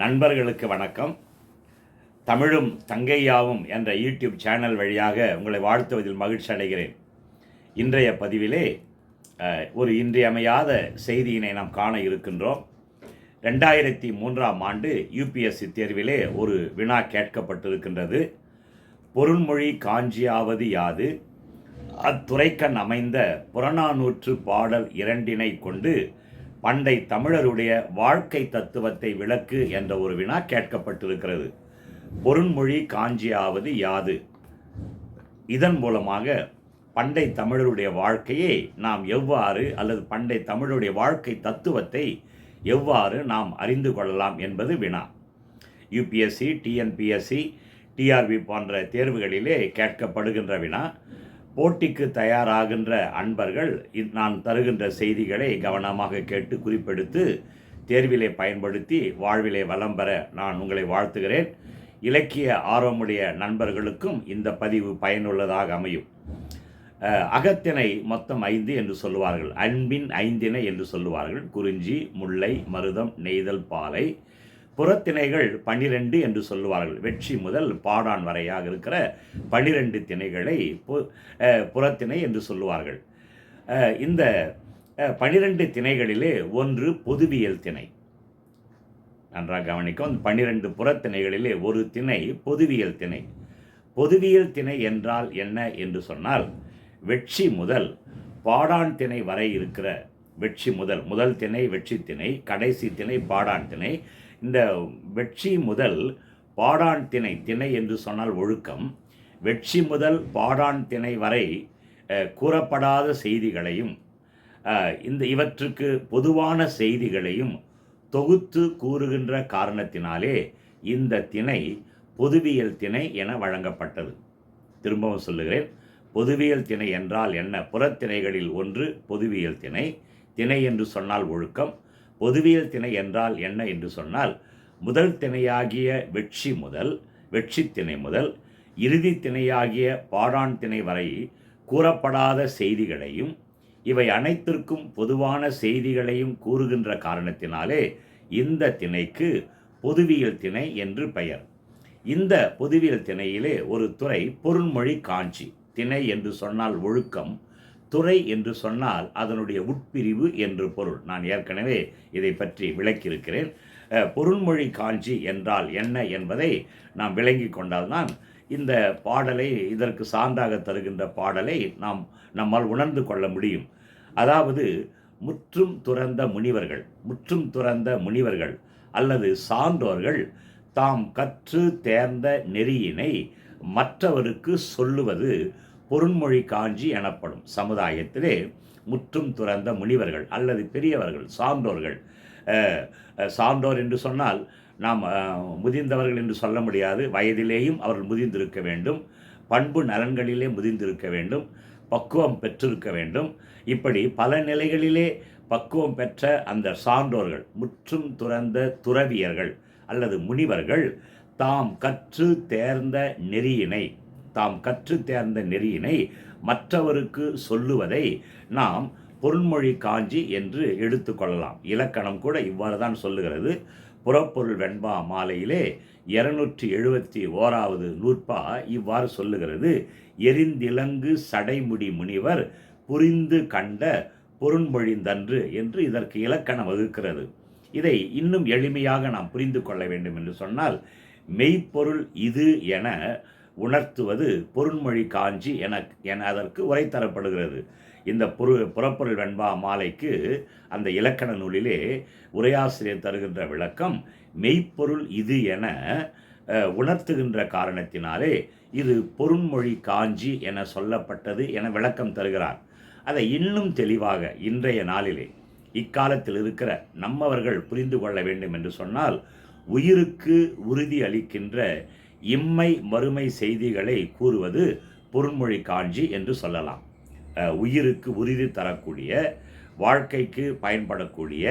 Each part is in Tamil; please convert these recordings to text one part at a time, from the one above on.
நண்பர்களுக்கு வணக்கம். தமிழும் தங்கையாவும் என்ற யூடியூப் சேனல் வழியாக உங்களை வாழ்த்துவதில் மகிழ்ச்சி அடைகிறேன். இன்றைய பதிவிலே ஒரு இன்றியமையாத செய்தியினை நாம் காண இருக்கின்றோம். ரெண்டாயிரத்தி மூன்றாம் ஆண்டு யூபிஎஸ்சி தேர்விலே ஒரு வினா கேட்கப்பட்டிருக்கின்றது. பொருள்மொழி காஞ்சியாவது யாது? அத்துறைக்கண் அமைந்த புறநானூற்று பாடல் இரண்டினை கொண்டு பண்டை தமிழருடைய வாழ்க்கை தத்துவத்தை விளக்கு என்ற ஒரு வினா கேட்கப்பட்டிருக்கிறது. பொருண்மொழி காஞ்சியாவது யாது? இதன் மூலமாக பண்டை தமிழருடைய வாழ்க்கையை நாம் எவ்வாறு அல்லது பண்டை தமிழருடைய வாழ்க்கை தத்துவத்தை எவ்வாறு நாம் அறிந்து கொள்ளலாம் என்பது வினா. யூபிஎஸ்சி டிஎன்பிஎஸ்சி டிஆர்பி போன்ற தேர்வுகளிலே கேட்கப்படுகின்ற வினா. போட்டிக்கு தயாராகின்ற அன்பர்கள் இ- நான் தருகின்ற செய்திகளை கவனமாக கேட்டு குறிப்பெடுத்து தேர்விலே பயன்படுத்தி வாழ்விலே வலம் பெற நான் உங்களை வாழ்த்துகிறேன். இலக்கிய ஆர்வமுடைய நண்பர்களுக்கும் இந்த பதிவு பயனுள்ளதாக அமையும். அகத்தினை அகத்திணை மொத்தம் ஐந்து என்று சொல்லுவார்கள். அன்பின் ஐந்திணை என்று சொல்லுவார்கள். குறிஞ்சி முல்லை மருதம் நெய்தல் பாலை. புறத்திணைகள் பன்னிரெண்டு என்று சொல்லுவார்கள். வெற்றி முதல் பாடான் வரையாக இருக்கிற பன்னிரெண்டு திணைகளை பு- புறத்திணை என்று சொல்லுவார்கள். இந்த பனிரெண்டு பன்னிரெண்டு திணைகளிலே ஒன்று பொதுவியல் திணை. நன்றாக கவனிக்கும் பன்னிரெண்டு புறத்திணைகளிலே ஒரு திணை பொதுவியல் திணை. பொதுவியல் திணை என்றால் என்ன என்று சொன்னால் வெற்றி முதல் பாடான் திணை வரை இருக்கிற வெற்றி முதல் முதல் திணை வெற்றி திணை கடைசி திணை பாடான் திணை இந்த வெற்றி முதல் பாடான் திணை திணை என்று சொன்னால் ஒழுக்கம் வெற்றி முதல் பாடான் திணை வரை கூறப்படாத செய்திகளையும் இந்த இவற்றுக்கு பொதுவான செய்திகளையும் தொகுத்து கூறுகின்ற காரணத்தினாலே இந்த திணை பொதுவியல் திணை என வழங்கப்பட்டது. திரும்பவும் சொல்லுகிறேன் பொதுவியல் திணை என்றால் என்ன? புறத்திணைகளில் ஒன்று பொதுவியல் திணை. திணை என்று சொன்னால் ஒழுக்கம் பொதுவியல் திணை என்றால் என்ன என்று சொன்னால் முதல் திணையாகிய வெற்றி முதல் வெற்றி திணை முதல் இறுதி திணையாகிய பாடான் திணை வரை கூறப்படாத செய்திகளையும் இவை அனைத்திற்கும் பொதுவான செய்திகளையும் கூறுகின்ற காரணத்தினாலே இந்த திணைக்கு பொதுவியல் திணை என்று பெயர். இந்த பொதுவியல் திணையிலே ஒரு துறை பொருண்மொழி காஞ்சி திணை என்று சொன்னால் ஒழுக்கம் துறை என்று சொன்னால் அதனுடைய உட்பிரிவு என்று பொருள். நான் ஏற்கனவே இதை பற்றி விளக்கியிருக்கிறேன். பொருள்மொழி காஞ்சி என்றால் என்ன என்பதை நாம் விளங்கி கொண்டால்தான் இந்த பாடலை இதற்கு சான்றாக தருகின்ற பாடலை நாம் நம்மால் உணர்ந்து கொள்ள முடியும். அதாவது முற்றும் துறந்த முனிவர்கள் முற்றும் துறந்த முனிவர்கள் அல்லது சான்றோர்கள் தாம் கற்று தேர்ந்த நெறியினை மற்றவருக்கு சொல்லுவது பொருண்மொழி காஞ்சி எனப்படும் சமுதாயத்திலே முற்றும் துறந்த முனிவர்கள் அல்லது பெரியவர்கள் சான்றோர்கள். சான்றோர் என்று சொன்னால் நாம் முதிர்ந்தவர்கள் என்று சொல்ல முடியாது. வயதிலேயும் அவர்கள் முதிர்ந்திருக்க வேண்டும். பண்பு நலன்களிலே முதிர்ந்திருக்க வேண்டும். பக்குவம் பெற்றிருக்க வேண்டும். இப்படி பல நிலைகளிலே பக்குவம் பெற்ற அந்த சான்றோர்கள் முற்றும் துறந்த துறவியர்கள் அல்லது முனிவர்கள் தாம் கற்று தேர்ந்த நெறியினை தாம் கற்று தேர்ந்த நெறியினை மற்றவருக்கு சொல்லுவதை நாம் பொருண்மொழி காஞ்சி என்று எடுத்துக்கொள்ளலாம் இலக்கணம் கூட இவ்வாறு தான் சொல்லுகிறது. புறப்பொருள் வெண்பா மாலையிலே இருநூற்றி எழுபத்தி ஓராவது நூற்பா இவ்வாறு சொல்லுகிறது. எரிந்திலங்கு சடைமுடி முனிவர் புரிந்து கண்ட பொருண்மொழிந்தன்று என்று இதற்கு இலக்கணம் வகுக்கிறது. இதை இன்னும் எளிமையாக நாம் புரிந்து கொள்ள வேண்டும் என்று சொன்னால் மெய்ப்பொருள் இது என உணர்த்துவது பொருண்மொழி காஞ்சி என என அதற்கு உரை தரப்படுகிறது. இந்த பொரு புறப்பொருள் வெண்பா மாலைக்கு அந்த இலக்கண நூலிலே உரையாசிரியர் தருகின்ற விளக்கம் மெய்ப்பொருள் இது என உணர்த்துகின்ற காரணத்தினாலே இது பொருண்மொழி காஞ்சி என சொல்லப்பட்டது என விளக்கம் தருகிறார். அதை இன்னும் தெளிவாக இன்றைய நாளிலே இக்காலத்தில் இருக்கிற நம்மவர்கள் புரிந்து கொள்ள வேண்டும் என்று சொன்னால் உயிருக்கு உறுதி அளிக்கின்ற இம்மை மறுமை செய்திகளை கூறுவது பொருண்மொழி காஞ்சி என்று சொல்லலாம். உயிருக்கு உறுதி தரக்கூடிய வாழ்க்கைக்கு பயன்படக்கூடிய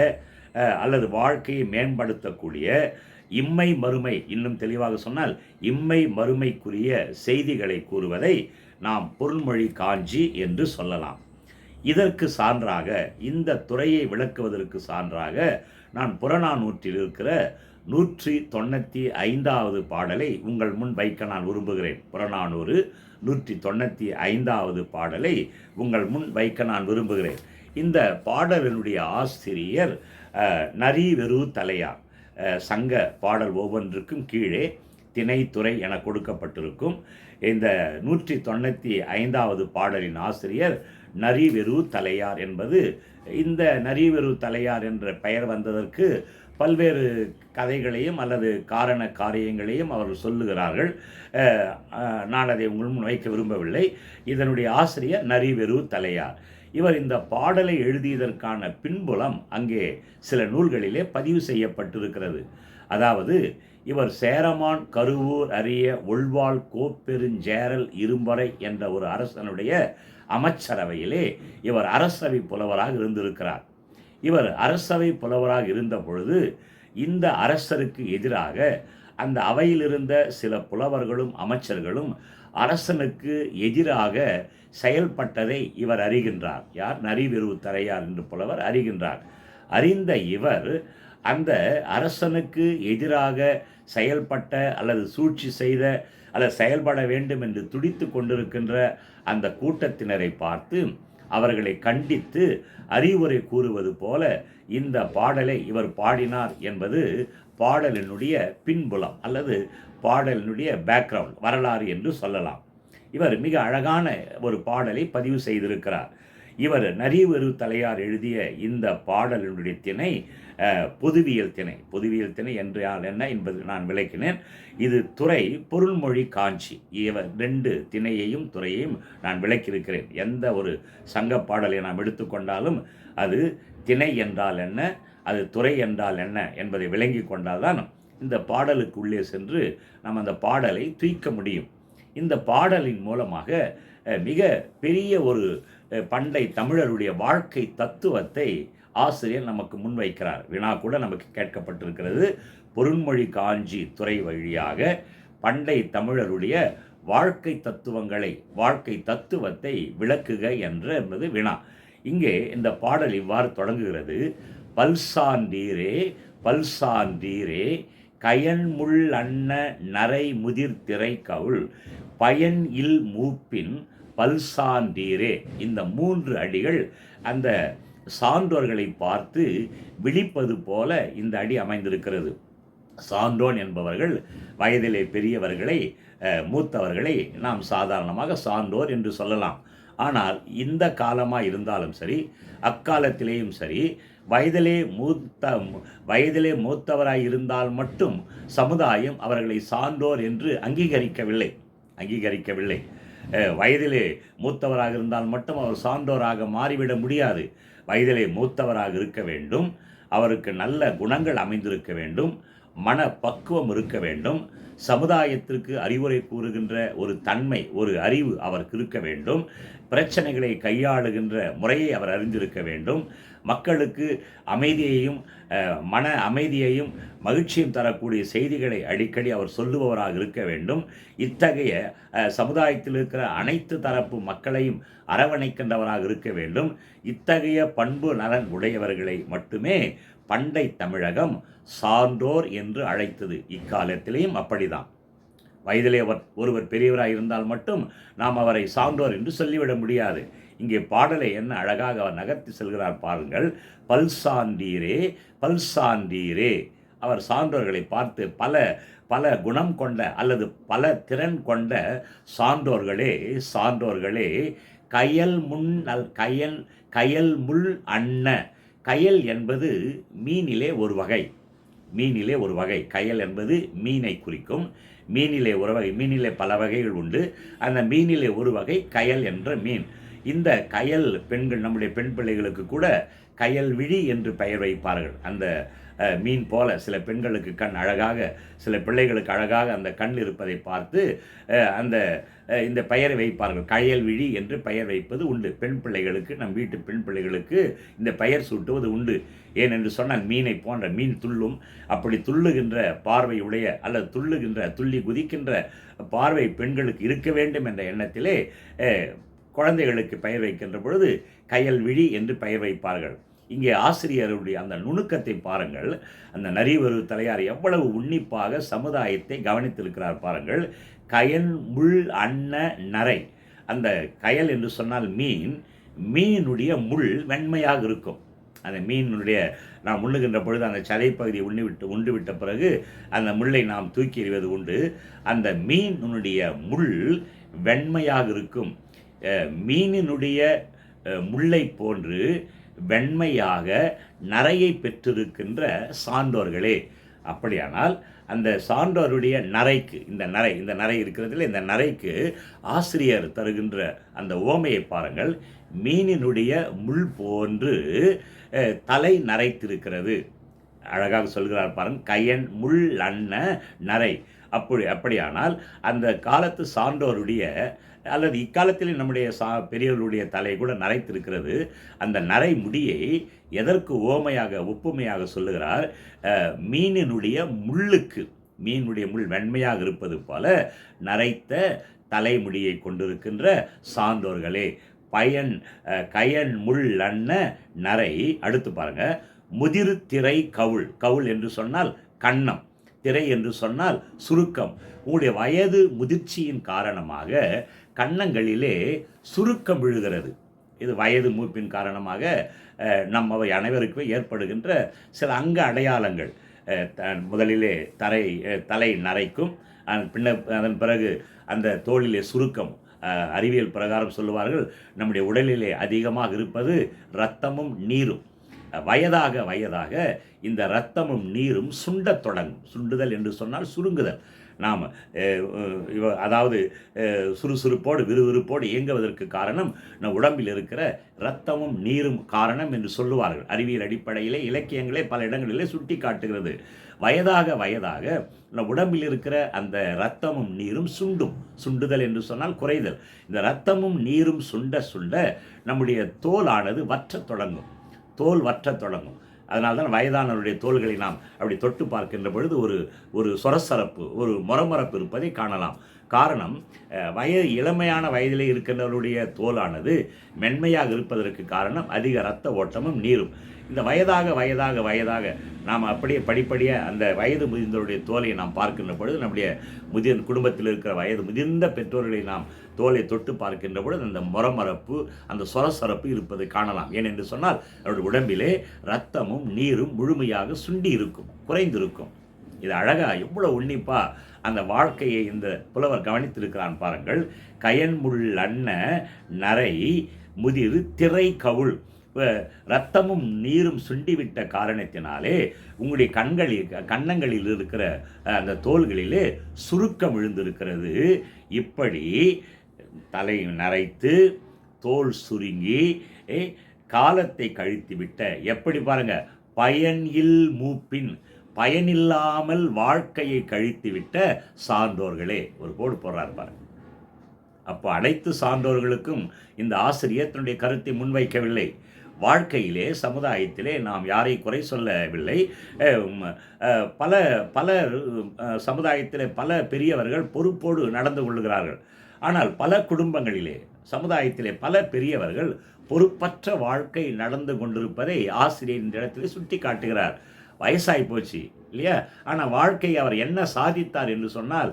அல்லது வாழ்க்கையை மேம்படுத்தக்கூடிய இம்மை மறுமை இன்னும் தெளிவாக சொன்னால் இம்மை மறுமைக்குரிய செய்திகளை கூறுவதை நாம் பொருள்மொழி காஞ்சி என்று சொல்லலாம். இதற்கு சான்றாக இந்த துறையை விளக்குவதற்கு சான்றாக நான் புறநானூற்றில் இருக்கிற நூற்றி தொண்ணூற்றி ஐந்தாவது பாடலை உங்கள் முன் வைக்க நான் விரும்புகிறேன். புறநானூறு நூற்றி தொண்ணூற்றி ஐந்தாவது பாடலை உங்கள் முன் வைக்க நான் விரும்புகிறேன். இந்த பாடலினுடைய ஆசிரியர் நரி நரிவெரு தலையார். சங்க பாடல் ஒவ்வொன்றுக்கும் கீழே திணைத்துறை என கொடுக்கப்பட்டிருக்கும். இந்த நூற்றி தொண்ணூற்றி ஐந்தாவது பாடலின் ஆசிரியர் நரிவெரு தலையார் என்பது இந்த நரிவெரு தலையார் என்ற பெயர் வந்ததற்கு பல்வேறு கதைகளையும் அல்லது காரண காரியங்களையும் அவர்கள் சொல்லுகிறார்கள். நான் அதை உங்கள் முன் வைக்க விரும்பவில்லை. இதனுடைய ஆசிரியர் நரிவெரு தலையார். இவர் இந்த பாடலை எழுதியதற்கான பின்புலம் அங்கே சில நூல்களிலே பதிவு செய்யப்பட்டிருக்கிறது. அதாவது இவர் சேரமான் கருவூர் அரிய ஒள்வாள் கோப்பெருஞ்சேரல் இரும்பறை என்ற ஒரு அரசனுடைய அமைச்சரவையிலே இவர் அரசவை புலவராக இருந்திருக்கிறார். இவர் அரசவை புலவராக இருந்த பொழுது இந்த அரசருக்கு எதிராக அந்த அவையில் இருந்த சில புலவர்களும் அமைச்சர்களும் அரசனுக்கு எதிராக செயல்பட்டதை இவர் அறிகின்றார். யார்? நரிவிரு தரையார் என்று புலவர் அறிகின்றார். அறிந்த இவர் அந்த அரசனுக்கு எதிராக செயல்பட்ட அல்லது சூழ்ச்சி செய்த அல்லது செயல்பட வேண்டும் என்று துடித்து கொண்டிருக்கின்ற அந்த கூட்டத்தினரை பார்த்து அவர்களை கண்டித்து அறிவுரை கூறுவது போல இந்த பாடலை இவர் பாடினார் என்பது பாடலினுடைய பின்புலம் அல்லது பாடலினுடைய பேக்ரவுண்ட் வரலாறு என்று சொல்லலாம். இவர் மிக அழகான ஒரு பாடலை பதிவு செய்திருக்கிறார். இவர் நரிவரு தலையார் எழுதிய இந்த பாடலினுடைய திணை பொதுவியல் திணை. பொதுவியல் திணை என்றால் என்ன என்பது நான் விளக்கினேன். இது துறை பொருள்மொழி காஞ்சி. இவர் ரெண்டு திணையையும் துறையையும் நான் விளக்கியிருக்கிறேன். எந்த ஒரு சங்க பாடலை நாம் எடுத்துக்கொண்டாலும் அது திணை என்றால் என்ன அது துறை என்றால் என்ன என்பதை விளங்கி கொண்டால்தான் இந்த பாடலுக்கு உள்ளே சென்று நாம் அந்த பாடலை தூய்க்க முடியும். இந்த பாடலின் மூலமாக மிக பெரிய ஒரு பண்டை தமிழருடைய வாழ்க்கை தத்துவத்தை ஆசிரியர் நமக்கு முன்வைக்கிறார். வினா கூட நமக்கு கேட்கப்பட்டிருக்கிறது. பொருண்மொழி காஞ்சி துறை வழியாக பண்டை தமிழருடைய வாழ்க்கை தத்துவங்களை வாழ்க்கை தத்துவத்தை விளக்குக என்று என்பது வினா. இங்கே இந்த பாடல் இவ்வாறு தொடங்குகிறது. பல்சாண்டீரே பல்சாண்டீரே கயன்முள் அன்ன நரை முதிர் திரை கவுள் பயன் இல் மூப்பின் பல்சாண்டீரே இந்த மூன்று அடிகள் அந்த சான்றோர்களை பார்த்து விழிப்பது போல இந்த அடி அமைந்திருக்கிறது. சான்றோன் என்பவர்கள் வயதிலே பெரியவர்களை மூத்தவர்களை நாம் சாதாரணமாக சான்றோர் என்று சொல்லலாம். ஆனால் இந்த காலமாக இருந்தாலும் சரி அக்காலத்திலேயும் சரி வயதிலே மூத்த வயதிலே மூத்தவராய் இருந்தால் மட்டும் சமுதாயம் அவர்களை சான்றோர் என்று அங்கீகரிக்கவில்லை. அங்கீகரிக்கவில்லை. வயதிலே மூத்தவராக இருந்தால் மட்டும் அவர் சான்றோராக மாறிவிட முடியாது. வயதிலே மூத்தவராக இருக்க வேண்டும். அவருக்கு நல்ல குணங்கள் அமைந்திருக்க வேண்டும். மன பக்குவம் இருக்க வேண்டும். சமுதாயத்திற்கு அறிவுரை கூறுகின்ற ஒரு தன்மை ஒரு அறிவு அவருக்கு இருக்க வேண்டும். பிரச்சனைகளை கையாளுகின்ற முறையை அவர் அறிந்திருக்க வேண்டும். மக்களுக்கு அமைதியையும் மன அமைதியையும் மகிழ்ச்சியும் தரக்கூடிய செய்திகளை அடிக்கடி அவர் சொல்லுபவராக இருக்க வேண்டும். இத்தகைய சமுதாயத்தில் இருக்கிற அனைத்து தரப்பு மக்களையும் அரவணைக்கின்றவராக இருக்க வேண்டும். இத்தகைய பண்பு நலன் உடையவர்களை மட்டுமே பண்டை தமிழகம் சான்றோர் என்று அழைத்தது. இக்காலத்திலேயும் அப்படிதான். வயதிலே அவர் ஒருவர் பெரியவராக இருந்தால் மட்டும் நாம் அவரை சான்றோர் என்று சொல்லிவிட முடியாது. இங்கே பாடலை என்ன அழகாக அவர் நகர்த்தி செல்கிறார் பாருங்கள். பல்சாண்டீரே பல்சாண்டீரே அவர் சான்றோர்களை பார்த்து பல பல குணம் கொண்ட அல்லது பல திறன் கொண்ட சான்றோர்களே சான்றோர்களே கயல் முன் நல் கயல் கயல் முள் அன்ன. கயல் என்பது மீனிலே ஒரு வகை. மீனிலே ஒரு வகை. கயல் என்பது மீனை குறிக்கும். மீனிலே ஒரு வகை. மீனிலே பல வகைகள் உண்டு. அந்த மீனிலே ஒரு வகை கயல் என்ற மீன். இந்த கயல் பெண்கள் நம்முடைய பெண் பிள்ளைகளுக்கு கூட கயல் விழி என்று பெயர் வைப்பார்கள். அந்த மீன் போல சில பெண்களுக்கு கண் அழகாக சில பிள்ளைகளுக்கு அழகாக அந்த கண் இருப்பதை பார்த்து அந்த இந்த பெயரை வைப்பார்கள். கயல் விழி என்று பெயர் வைப்பது உண்டு. பெண் பிள்ளைகளுக்கு நம் வீட்டு பெண் பிள்ளைகளுக்கு இந்த பெயர் சூட்டுவது உண்டு. ஏனென்று சொன்னால் மீனை போன்ற மீன் துள்ளும் அப்படி துள்ளுகின்ற பார்வையுடைய அல்லது துள்ளுகின்ற துள்ளி குதிக்கின்ற பார்வை பெண்களுக்கு இருக்க வேண்டும் என்ற எண்ணத்திலே குழந்தைகளுக்கு பெயர் வைக்கின்ற பொழுது கயல் விழி என்று பெயர் வைப்பார்கள். இங்கே ஆசிரியருடைய அந்த நுணுக்கத்தை பாருங்கள். அந்த நரிவரு தலையார் எவ்வளவு உன்னிப்பாக சமுதாயத்தை கவனித்திருக்கிறார் பாருங்கள். கயன் முள் அன்ன நரை. அந்த கயல் என்று சொன்னால் மீன். மீனுடைய முள் வெண்மையாக இருக்கும். அந்த மீனுடைய நாம் உண்ணுகின்ற பொழுது அந்த சதைப்பகுதியை உண்ணி விட்டு உண்டு விட்ட பிறகு அந்த முள்ளை நாம் தூக்கி எறிவது உண்டு. அந்த மீனுடைய முள் வெண்மையாக இருக்கும். மீனினுடைய முல்லை போன்று வெண்மையாக நரையை பெற்றிருக்கின்ற சான்றோர்களே. அப்படியானால் அந்த சான்றோருடைய நரைக்கு இந்த நரை இந்த நரை இருக்கிறதுல இந்த நரைக்கு ஆசிரியர் தருகின்ற அந்த ஓமையை பாருங்கள். மீனினுடைய முள் போன்று தலை நரைத்திருக்கிறது. அழகாக சொல்கிறார் பாருங்க கையன் முள் அன்ன நரை. அப்படி அப்படியானால் அந்த காலத்து சான்றோருடைய அல்லது இக்காலத்தில் நம்முடைய சா பெரியவர்களுடைய தலை கூட நரைத்திருக்கிறது. அந்த நரை முடியை எதற்கு ஓமையாக ஒப்புமையாக சொல்லுகிறார்? மீனினுடைய முள்ளுக்கு மீனுடைய முள் வெண்மையாக இருப்பது போல நரைத்த தலைமுடியை கொண்டிருக்கின்ற சான்றோர்களே பயன் கயன் முள் அன்ன நரை அடுத்து பாருங்க முதிர் திரை கவுள் கவுள் என்று சொன்னால் கண்ணம் திரை என்று சொன்னால் சுருக்கம். உங்களுடைய வயது முதிர்ச்சியின் காரணமாக கன்னங்களிலே சுருக்கம் விழுகிறது. இது வயது மூப்பின் காரணமாக நம் அவை அனைவருக்குமே ஏற்படுகின்ற சில அங்க அடையாளங்கள். முதலிலே தரை தலை நரைக்கும் பின்ன அதன் பிறகு அந்த தோளிலே சுருக்கம் அறிவியல் பிரகாரம் சொல்லுவார்கள். நம்முடைய உடலிலே அதிகமாக இருப்பது இரத்தமும் நீரும். வயதாக வயதாக இந்த இரத்தமும் நீரும் சுண்டத் தொடங்கும். சுண்டுதல் என்று சொன்னால் சுருங்குதல். நாம் அதாவது சுறுசுறுப்போடு விறுவிறுப்போடு இயங்குவதற்கு காரணம் நம் உடம்பில் இருக்கிற இரத்தமும் நீரும் காரணம் என்று சொல்லுவார்கள். அறிவியல் அடிப்படையிலே இலக்கியங்களே பல இடங்களிலே சுட்டி காட்டுகிறது வயதாக வயதாக நம் உடம்பில் இருக்கிற அந்த இரத்தமும் நீரும் சுண்டும். சுண்டுதல் என்று சொன்னால் குறைதல். இந்த இரத்தமும் நீரும் சுண்ட சுண்ட நம்முடைய தோலானது வற்றத் தொடங்கும். தோல் வற்றத் தொடங்கும். அதனால் தான் வயதானவருடைய தோள்களை நாம் அப்படி தொட்டு பார்க்கின்ற பொழுது ஒரு ஒரு சொரசரப்பு ஒரு மொரமொரப்பு இருப்பதை காணலாம். காரணம் வயது வய இளமையான வயதிலே இருக்கின்றவருடைய தோலானது மென்மையாக இருப்பதற்கு காரணம் அதிக இரத்த ஓட்டமும் நீரும். இந்த வயதாக வயதாக வயதாக நாம் அப்படியே படிப்படியாக அந்த வயது முதிர்ந்தவருடைய தோலை நாம் பார்க்கின்ற பொழுது நம்முடைய முதிர் குடும்பத்தில் இருக்கிற வயது முதிர்ந்த பெற்றோர்களை நாம் தோலை தொட்டு பார்க்கின்ற பொழுது அந்த முரமரப்பு அந்த சொரசரப்பு இருப்பதை காணலாம். ஏனென்று சொன்னால் அவருடைய உடம்பிலே ரத்தமும் நீரும் முழுமையாக சுண்டி இருக்கும் குறைந்திருக்கும். இது அழகாக எவ்வளோ உன்னிப்பாக அந்த வாழ்க்கையை இந்த புலவர் கவனித்திருக்கிறான் பாருங்கள். கயன்முள் அன்ன நரை முதிர் திரை கவுள். ரத்தமும் நீரும் சுண்டிவிட்ட காரணத்தினாலே உங்களுடைய கண்களில் கன்னங்களில் இருக்கிற அந்த தோள்களிலே சுருக்கம் விழுந்திருக்கிறது. இப்படி தலை நரைத்து தோல் சுருங்கி காலத்தை கழித்து விட்ட எப்படி பாருங்க பயன் இல் மூப்பின். பயனில்லாமல் வாழ்க்கையை கழித்துவிட்ட சான்றோர்களே. ஒரு கோடு போடுறார் பாருங்க. அப்போ அனைத்து சான்றோர்களுக்கும் இந்த ஆசிரியர் தன்னுடைய கருத்தை முன்வைக்கவில்லை. வாழ்க்கையிலே சமுதாயத்திலே நாம் யாரை குறை சொல்லவில்லை. பல பல சமுதாயத்திலே பல பெரியவர்கள் பொறுப்போடு நடந்து கொள்கிறார்கள். ஆனால் பல குடும்பங்களிலே சமுதாயத்திலே பல பெரியவர்கள் பொறுப்பற்ற வாழ்க்கை நடந்து கொண்டிருப்பதை ஆசிரியர் இந்த இடத்திலே சுட்டி காட்டுகிறார் வயசாகி போச்சு இல்லையா? ஆனால் வாழ்க்கை அவர் என்ன சாதித்தார் என்று சொன்னால்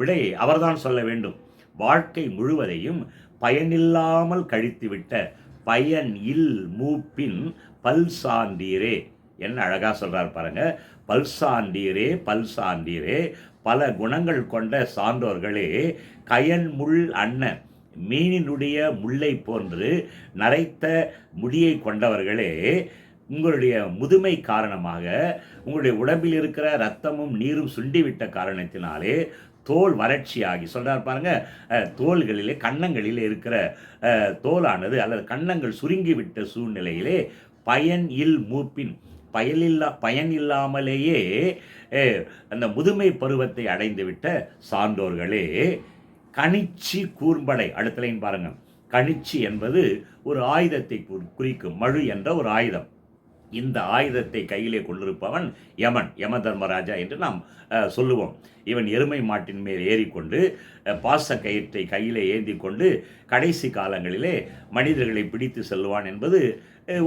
விடை அவர்தான் சொல்ல வேண்டும். வாழ்க்கை முழுவதையும் பயனில்லாமல் கழித்துவிட்ட பயன் இல் மூப்பின் பல்சாண்டீரே என்ன அழகாக சொல்றார் பாருங்க. பல் சான்றீரே பல குணங்கள் கொண்ட சான்றோர்களே கயன் முள் அன்ன மீனினுடைய முல்லை போன்று நரைத்த முடியை கொண்டவர்களே உங்களுடைய முதுமை காரணமாக உங்களுடைய உடம்பில் இருக்கிற ரத்தமும் நீரும் சுண்டிவிட்ட காரணத்தினாலே தோல் வறட்சியாகி சொல்கிறார் பாருங்க தோள்களிலே கன்னங்களிலே இருக்கிற தோலானது அல்லது கன்னங்கள் சுருங்கிவிட்ட சூழ்நிலையிலே பயன் இல் மூப்பின். பயனில்லா பயன் இல்லாமலேயே அந்த முதுமை பருவத்தை அடைந்துவிட்ட சான்றோர்களே கணிச்சி கூர்ம்படை அடுத்த லைன் பாருங்க. கணிச்சி என்பது ஒரு ஆயுதத்தை குறிக்கும் மழு என்ற ஒரு ஆயுதம். இந்த ஆயுதத்தை கையிலே கொண்டிருப்பவன் யமன் யம தர்மராஜா என்று நாம் சொல்லுவோம். இவன் எருமை மாட்டின் மேல் ஏறிக்கொண்டு பாச கயிற்றை கையிலே ஏந்தி கொண்டு கடைசி காலங்களிலே மனிதர்களை பிடித்து செல்வான் என்பது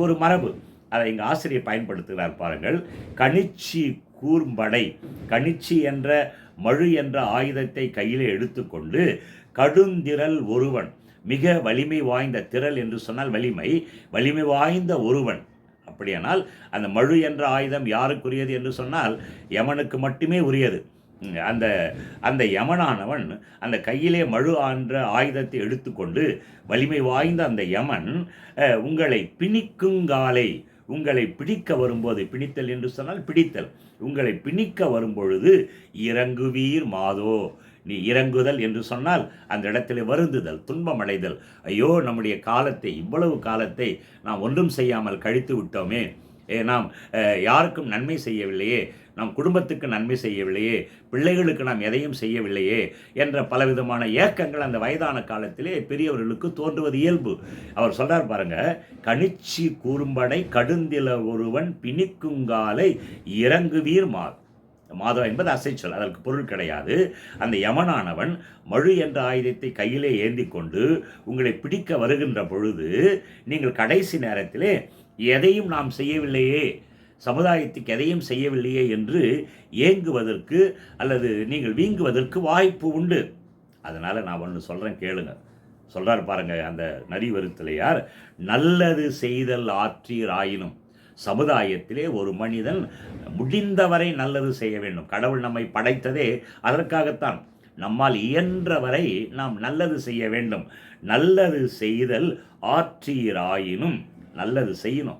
ஒரு மரபு. அதை எங்கள் ஆசிரியர் பயன்படுத்துகிறார் பாருங்கள். கணிச்சி கூர்ம்படை கணிச்சி என்ற மழு என்ற ஆயுதத்தை கையிலே எடுத்துக்கொண்டு கடுந்திரல் ஒருவன் மிக வலிமை வாய்ந்த திரள் என்று சொன்னால் வலிமை வலிமை வாய்ந்த ஒருவன் அப்படியானால் அந்த மழு என்ற ஆயுதம் யாருக்குரியது என்று சொன்னால் யமனுக்கு மட்டுமே உரியது. அந்த அந்த யமனானவன் அந்த கையிலே மழு ஆன்ற ஆயுதத்தை எடுத்துக்கொண்டு வலிமை வாய்ந்த அந்த யமன் உங்களை பிணிக்குங்காலை உங்களை பிடிக்க வரும்போது பிணித்தல் என்று சொன்னால் பிடித்தல். உங்களை பிணிக்க வரும்பொழுது இறங்குவீர் மாதோ. நீ இறங்குதல் என்று சொன்னால் அந்த இடத்திலே வருந்துதல் துன்பமடைதல். ஐயோ நம்முடைய காலத்தை இவ்வளவு காலத்தை நாம் ஒன்றும் செய்யாமல் கழித்து விட்டோமே. ஏ நாம் யாருக்கும் நன்மை செய்யவில்லையே. நம் குடும்பத்துக்கு நன்மை செய்யவில்லையே. பிள்ளைகளுக்கு நாம் எதையும் செய்யவில்லையே என்ற பலவிதமான ஏக்கங்கள் அந்த வயதான காலத்திலே பெரியவர்களுக்கு தோன்றுவது இயல்பு. அவர் சொல்றார் பாருங்க கணிச்சி கூறும்படை கடுந்தில ஒருவன் பிணிக்குங்காலை இறங்குவீர் மார் மாதம் என்பது அசைச்சொல் அதற்கு பொருள் கிடையாது. அந்த யமனானவன் மழு என்ற ஆயுதத்தை கையிலே ஏந்தி கொண்டு உங்களை பிடிக்க வருகின்ற பொழுது நீங்கள் கடைசி நேரத்திலே எதையும் நாம் செய்யவில்லையே சமுதாயத்துக்கு எதையும் செய்யவில்லையே என்று ஏங்குவதற்கு அல்லது நீங்கள் வீங்குவதற்கு வாய்ப்பு உண்டு. அதனால் நான் ஒன்று சொல்கிறேன் கேளுங்க. சொல்கிறார் பாருங்கள் அந்த நரி வருத்தலையார் நல்லது செய்தல் ஆற்றீர் ஆயினும் சமுதாயத்திலே ஒரு மனிதன் முடிந்தவரை நல்லது செய்ய வேண்டும். கடவுள் நம்மை படைத்ததே அதற்காகத்தான். நம்மால் இயன்றவரை நாம் நல்லது செய்ய வேண்டும். நல்லது செய்தல் ஆற்றீராயினும் நல்லது செய்யணும்.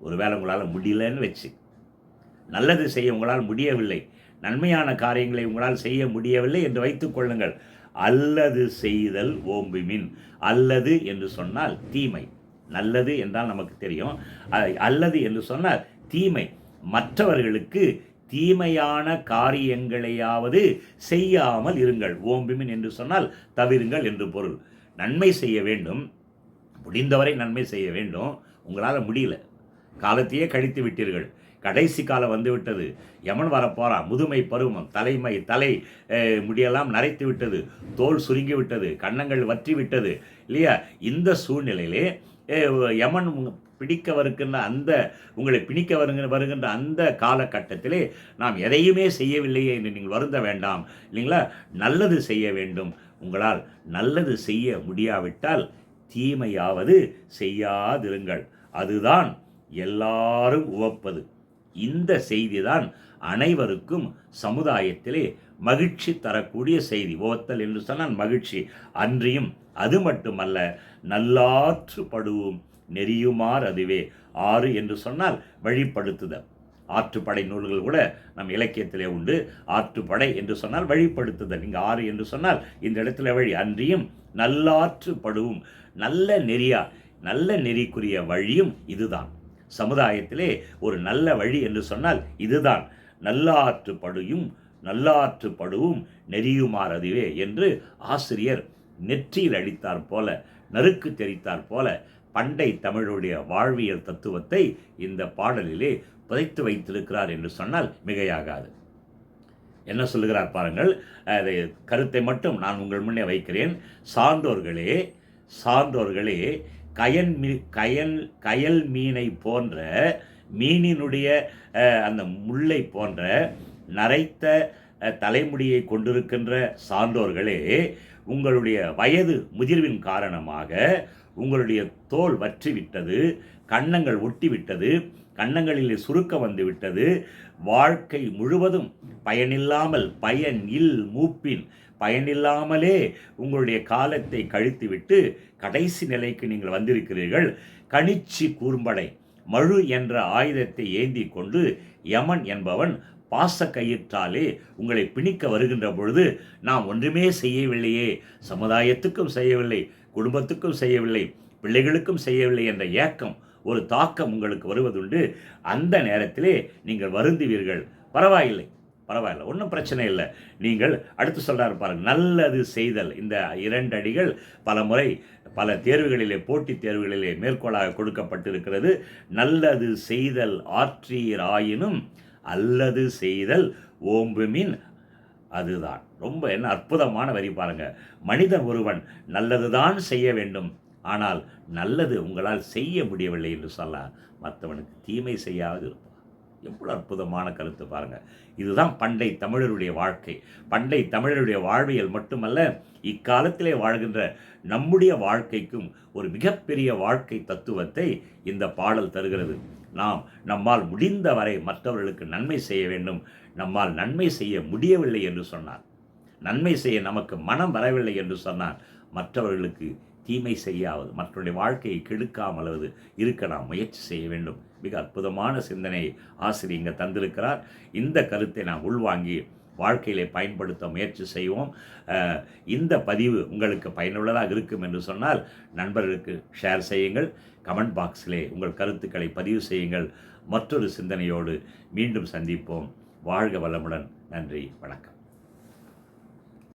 ஒருவேளை உங்களால் முடியலன்னு வச்சு. நல்லது செய்ய உங்களால் முடியவில்லை. நன்மையான காரியங்களை உங்களால் செய்ய முடியவில்லை என்று வைத்துக் கொள்ளுங்கள். அல்லது செய்தல் ஓம்புமின் அல்லது என்று சொன்னால் தீமை. நல்லது என்றால் நமக்கு தெரியும். அல்லது என்று சொன்னால் தீமை. மற்றவர்களுக்கு தீமையான காரியங்களையாவது செய்யாமல் இருங்கள். ஓம்புமின் என்று சொன்னால் தவிருங்கள் என்று பொருள். நன்மை செய்ய வேண்டும். முடிந்தவரை நன்மை செய்ய வேண்டும். உங்களால் முடியல. காலத்தையே கழித்து விட்டீர்கள். கடைசி காலம் வந்து விட்டது. வரப்போகிறான் முதுமை பருவம். தலைமை தலை முடியெல்லாம் நரைத்து விட்டது. தோல் சுருங்கி விட்டது. கன்னங்கள் வற்றி விட்டது. இல்லையா? இந்த சூழ்நிலையிலே யமன் பிடிக்க வருகின்ற அந்த உங்களை பிணிக்க வருங்க வருகின்ற அந்த காலகட்டத்திலே நாம் எதையுமே செய்யவில்லையே என்று நீங்கள் வருந்த வேண்டாம் இல்லைங்களா? நல்லது செய்ய வேண்டும். உங்களால் நல்லது செய்ய முடியாவிட்டால் தீமையாவது செய்யாதிருங்கள். அதுதான் எல்லாரும் உவப்பது. இந்த செய்திதான் அனைவருக்கும் சமுதாயத்திலே மகிழ்ச்சி தரக்கூடிய செய்தி. ஓத்தல் என்று சொன்னால் மகிழ்ச்சி. அன்றியும் அது மட்டுமல்ல நல்லாற்றுப்படுவோம் நெறியுமார் அதுவே. ஆறு என்று சொன்னால் வழிப்படுத்துதல். ஆற்றுப்படை நூல்கள் கூட நம் இலக்கியத்திலே உண்டு. ஆற்றுப்படை என்று சொன்னால் வழிப்படுத்துதல். இங்கே ஆறு என்று சொன்னால் இந்த இடத்துல வழி. அன்றியும் நல்லாற்றுப்படுவும். நல்ல நெறியா நல்ல நெறிக்குரிய வழியும் இதுதான். சமுதாயத்திலே ஒரு நல்ல வழி என்று சொன்னால் இதுதான். நல்லாற்றுப்படுயும் நல்லாற்றுப்படுவும் நெறியுமார் அதுவே என்று ஆசிரியர் நெற்றியில் அடித்தார் போல நறுக்கு தெரித்தார் போல பண்டை தமிழுடைய வாழ்வியல் தத்துவத்தை இந்த பாடலிலே புதைத்து வைத்திருக்கிறார் என்று சொன்னால் மிகையாகாது. என்ன சொல்லுகிறார் பாருங்கள் அதை கருத்தை மட்டும் நான் உங்கள் முன்னே வைக்கிறேன். சான்றோர்களே சான்றோர்களே கயன் மீ கயல் கயல் மீனை போன்ற மீனினுடைய அந்த முல்லை போன்ற நரைத்த தலைமுடியை கொண்டிருக்கின்ற சான்றோர்களே உங்களுடைய வயது முதிர்வின் காரணமாக உங்களுடைய தோல் வற்றிவிட்டது கன்னங்கள் ஒட்டிவிட்டது கன்னங்களிலே சுருக்கம் வந்து விட்டது வாழ்க்கை முழுவதும் பயனில்லாமல் பயன் இல் மூப்பின் பயனில்லாமலே உங்களுடைய காலத்தை கழித்துவிட்டு கடைசி நிலைக்கு நீங்கள் வந்திருக்கிறீர்கள். கணிச்சி கூர்ம்படை மழு என்ற ஆயுதத்தை ஏந்தி கொண்டு யமன் என்பவன் பாச கயிற்றாலே உங்களை பிணிக்க வருகின்ற பொழுது நாம் ஒன்றுமே செய்யவில்லையே. சமுதாயத்துக்கும் செய்யவில்லை குடும்பத்துக்கும் செய்யவில்லை பிள்ளைகளுக்கும் செய்யவில்லை என்ற ஏக்கம் ஒரு தாக்கம் உங்களுக்கு வருவதுண்டு. அந்த நேரத்திலே நீங்கள் வருந்துவீர்கள். பரவாயில்லை பரவாயில்லை ஒன்றும் பிரச்சனை இல்லை. நீங்கள் அடுத்து சொல்கிறார் பாருங்க நல்லது செய்தல். இந்த இரண்டு அடிகள் பல முறை பல தேர்வுகளிலே போட்டித் தேர்வுகளிலே மேற்கோளாக கொடுக்கப்பட்டிருக்கிறது. நல்லது செய்தல் ஆற்றீராயினும் அல்லது செய்தல் ஓம்புமின் அதுதான். ரொம்ப என்ன அற்புதமான வரி பாருங்க. மனிதன் ஒருவன் நல்லதுதான் செய்ய வேண்டும். ஆனால் நல்லது உங்களால் செய்ய முடியவில்லை என்று சொல்லலாம் மற்றவனுக்கு தீமை செய்யாது. எவ்வளோ அற்புதமான கருத்து பாருங்கள் இதுதான் பண்டை தமிழருடைய வாழ்க்கை. பண்டை தமிழருடைய வாழ்வியல் மட்டுமல்ல இக்காலத்திலே வாழ்கின்ற நம்முடைய வாழ்க்கைக்கும் ஒரு மிகப்பெரிய வாழ்க்கை தத்துவத்தை இந்த பாடல் தருகிறது. நாம் நம்மால் முடிந்த வரை மற்றவர்களுக்கு நன்மை செய்ய வேண்டும். நம்மால் நன்மை செய்ய முடியவில்லை என்று சொன்னார். நன்மை செய்ய நமக்கு மனம் வரவில்லை என்று சொன்னார். மற்றவர்களுக்கு தீமை செய்யாவது மற்றவருடைய வாழ்க்கையை கெடுக்காமலாவது இருக்க நாம் முயற்சி செய்ய வேண்டும். மிக அற்புதமான சிந்தனையை ஆசிரியர் இங்கே தந்திருக்கிறார். இந்த கருத்தை நாம் உள்வாங்கி வாழ்க்கையிலே பயன்படுத்த முயற்சி செய்வோம். இந்த பதிவு உங்களுக்கு பயனுள்ளதாக இருக்கும் என்று சொன்னால் நண்பர்களுக்கு ஷேர் செய்யுங்கள். கமெண்ட் பாக்ஸிலே உங்கள் கருத்துக்களை பதிவு செய்யுங்கள். மற்றொரு சிந்தனையோடு மீண்டும் சந்திப்போம். வாழ்க வளமுடன். நன்றி. வணக்கம்.